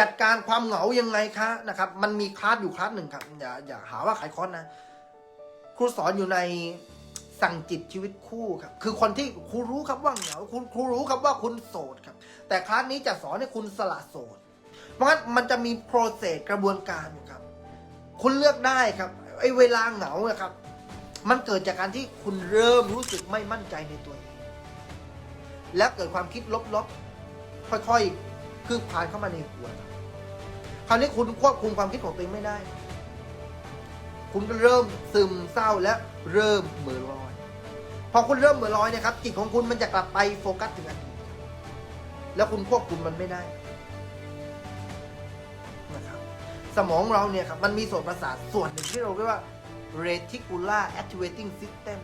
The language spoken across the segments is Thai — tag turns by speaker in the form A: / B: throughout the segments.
A: จัดการความเหงายังไงคะนะครับ มันมีคลาสอยู่คลาสหนึ่งครับอย่าอย่าหาว่าขายคอร์สนะครูสอนอยู่ในสั่งจิตชีวิตคู่ครับ คือคนที่ครูรู้ครับว่าเหงาครูครูรู้ครับว่าคุณโสดครับ แต่คลาสนี้จะสอนให้คุณสละโสด เพราะงั้นมันจะมีโปรเซสกระบวนการอยู่ครับ คุณเลือกได้ครับไอ้เวลาเหงาครับ มันเกิดจากการที่คุณเริ่มรู้สึกไม่มั่นใจในตัวเองและเกิดความคิดลบๆ ค่อยๆ คืบคลานเข้ามาในหัวคราวนี้คุณควบคุมความคิดของตัวเองไม่ได้ คุณก็เริ่มซึมเศร้าและเริ่มเหม่อลอย พอคุณเริ่มเหม่อลอยเนะครับ จิตของคุณมันจะกลับไปโฟกัสถึงอดีตแล้วคุณควบคุมมันไม่ได้นะครับสมองเราเนี่ยครับมันมีส่วนประสาทส่วนหนึ่งที่เราเรียกว่า reticular activating system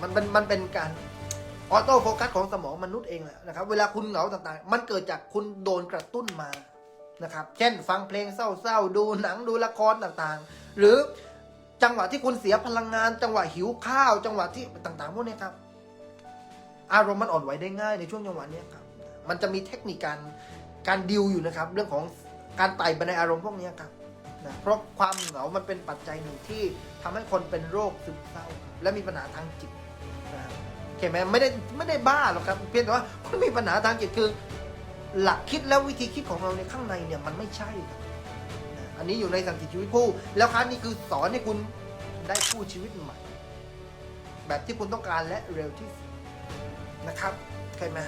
A: มันมันมันเป็นการ ออโต้โฟกัสของสมองมนุษย์เองแหละนะครับ เวลาคุณเหงาต่างๆ มันเกิดจากคุณโดนกระตุ้นมานะครับ เช่น ฟังเพลงเศร้าๆ ดูหนังดูละครต่างๆ หรือจังหวะที่คุณเสียพลังงาน จังหวะหิวข้าว จังหวะที่ต่างๆพวกนี้ครับ อารมณ์มันอ่อนไหวได้ง่ายในช่วงจังหวะนี้ครับ มันจะมีเทคนิคการการดิวอยู่นะครับ เรื่องของการไต่บันไดอารมณ์พวกนี้ครับนะเพราะความเหงามันเป็นปัจจัยหนึ่งที่ทำให้คนเป็นโรคซึมเศร้า และมีปัญหาทางจิต ใช่ไหมไม่ได้ไม่ได้บ้าหรอกครับ เพียงแต่ว่าคุณมีปัญหาทางจิตคือ หลักคิดและวิธีคิดของเราในข้างในเนี่ยมันไม่ใช่ครับอันนี้อยู่ในสังกิตชีวิตคู่ แล้วครับนี่คือสอนให้คุณได้คู่ชีวิตใหม่ แบบที่คุณต้องการและเร็วที่สุดนะครับเข้าใจไหม